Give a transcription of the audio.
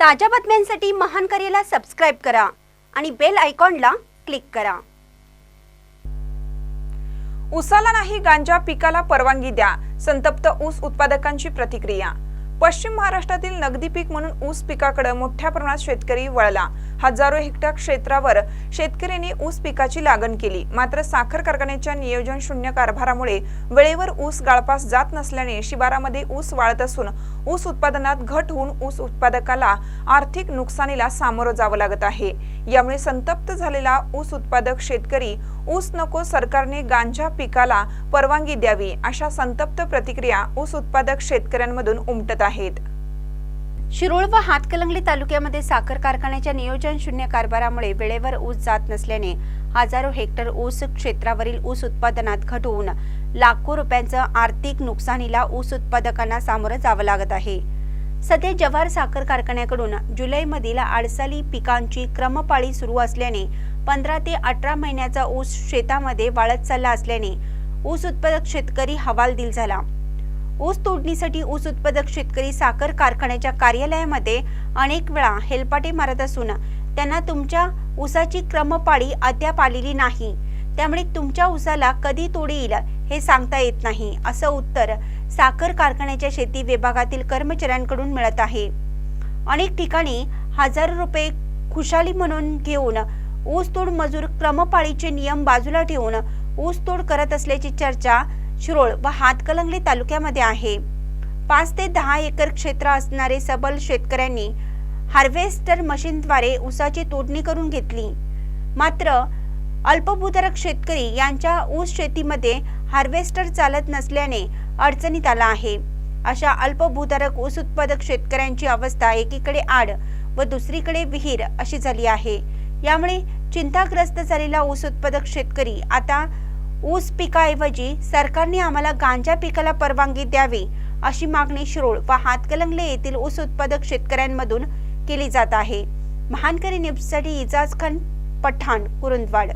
ताज्या बातम्यांसाठी महान करेला सबस्क्राईब करा आणि बेल आयकॉनला क्लिक करा. उसाला नाही गांजा पिकाला परवानगी द्या. संतप्त ऊस उत्पादकांची प्रतिक्रिया. पश्चिम महाराष्ट्रातील नगदी पीक म्हणून ऊस पिकाकडे मोठ्या प्रमाणात शेतकरी वळला. हजारो हेक्टर क्षेत्रावर शेतकऱ्यांनी ऊस पिकाची लागण केली. मात्र साखर कारखान्याच्या नियोजन शून्य कारभारामुळे वेळेवर ऊस गाळपास जात नसल्याने शिबारामध्ये ऊस वाळत असून ऊस उत्पादनात घट होऊन ऊस उत्पादकाला आर्थिक नुकसानीला सामोरं जावं लागत आहे. यामुळे संतप्त झालेला ऊस उत्पादक शेतकरी ऊस नको सरकारने गांजा पिकाला परवानगी द्यावी अशा संतप्त प्रतिक्रिया ऊस उत्पादक शेतकऱ्यांमधून उमटत आहेत. शिरोळ व हातकलंगली तालुक्यामध्ये साखर कारखान्याच्या नियोजन शून्य कारभारामुळे वेळेवर ऊस जात नसल्याने हजारो हेक्टर ऊस क्षेत्रावरील ऊस उत्पादनात घट होऊन लाखो रुपयांचं आर्थिक नुकसानीला ऊस उत्पादकांना सामोरं जावं लागत आहे. सध्या जव्हार साखर कारखान्याकडून जुलैमधील आडसाली पिकांची क्रमपाळी सुरू असल्याने पंधरा ते अठरा महिन्याचा ऊस शेतामध्ये वाळत चालला असल्याने ऊस उत्पादक शेतकरी हवालदिल झाला. ऊस तोडणीसाठी ऊस उत्पादक शेतकरी साखर कारखान्याच्या कार्यालयामध्ये अनेक वेळा हेलपाटे मारत असून त्यांना तुमच्या ऊसाची क्रमपाळी अद्याप आलेली नाही. त्यामुळे तुमच्या ऊसाला कधी तोड येईल हे सांगता येत नाही असं उत्तर साखर कारखान्याच्या शेती विभागातील कर्मचाऱ्यांकडून मिळत आहे. अनेक ठिकाणी हजारो रुपये खुशाली म्हणून घेऊन ऊसतोड मजूर क्रमपाळीचे नियम बाजूला ठेवून ऊसतोड करत असल्याची चर्चा शिरोळ व हातकलंगली तालुक्यामध्ये आहे. पाच ते दहा एकर क्षेत्र असणारे सबल शेतकऱ्यांनी हार्वेस्टर मशीनद्वारे ऊसाची तोडणी करून घेतली. मात्र अल्पभूधारक शेतकरी यांच्या ऊस शेतीमध्ये हार्वेस्टर चालत नसल्याने अडचणीत आला आहे. अशा अल्पभूधारक ऊस उत्पादक शेतकऱ्यांची अवस्था एकीकडे आड व दुसरीकडे विहीर अशी झाली आहे. यामुळे चिंताग्रस्त झालेला ऊस उत्पादक शेतकरी आता ऊस पिकाऐवजी सरकारने आम्हाला गांजा पिकाला परवानगी द्यावी अशी मागणी शिरोळ व हातकलंगले येथील ऊस उत्पादक शेतकऱ्यांमधून केली जात आहे. महानकरी न्यूजसाठी इजाज खान पठाण कुरुंदवाड.